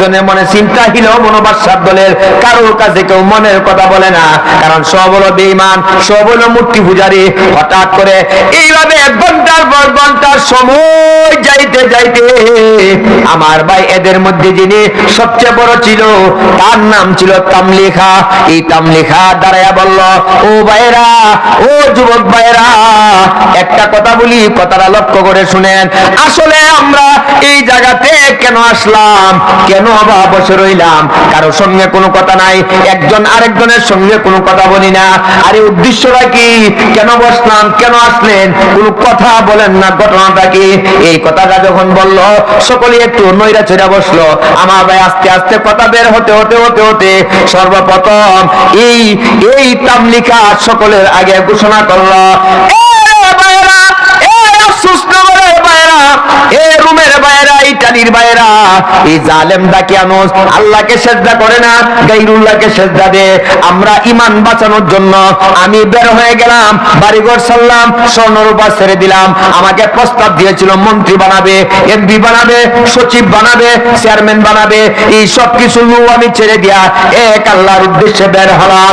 জনের মনে চিন্তা হিল মনোবাসার দলের, কারোর কাছে কেউ মনের কথা বলে না। কারণ সব হলো বেইমান সব হলো মূর্তি পূজারি। হঠাৎ করে এইভাবে এক ঘণ্টার পর ঘণ্টার সময় যাইতে যাইতে আমার ভাই এদের মধ্যে যিনি সবচেয়ে বড় ছিল, তার নাম ছিল তামলিখা। এই তামলিখা দাঁড়াইয়া বলল, ও ভাইরা ও যুবক ভাইরা একটা কথা বলি, কথাটা লক্ষ্য করে শুনেন। আসলে আমরা এই কেন আসলাম? কেন অভাব বসে রইলাম? কারও সঙ্গে কোনো কথা নাই। একজন আরেকজনের সঙ্গে কোনো কথা বলি না। আরে উদ্দেশ্যটা কি? কেন বসলাম? কেন আসলেন? কোনো কথা বলেন না, ঘটনাটা কি? এই কথাটা যখন বলল, সকলে একটু নৈরা ছেড়া বসল। আমার ভাই আস্তে আস্তে কথা বের হতে হতে হতে হতে সর্বপ্রথম এই এই তাম তামলিকা সকলের আগে ঘোষণা করল। ইটালির বাইরা এই জালেম দাকিয়ানোস আল্লাহকে সেজদা করে না? গাইরুল্লাহকে সেজদা দে। আমরা ইমান বাঁচানোর জন্য আমি বের হয়ে গেলাম, বাড়িঘর সারলাম স্বর্ণরূপা ছেড়ে দিলাম। আমাকে প্রস্তাব দিয়েছিল, মন্ত্রী বানাবে এমপি বানাবে, সচিব বানাবে, চেয়ারম্যান বানাবে। এই সব কিছু আমি ছেড়ে দিয়া এক আল্লাহর উদ্দেশ্যে বের হলাম।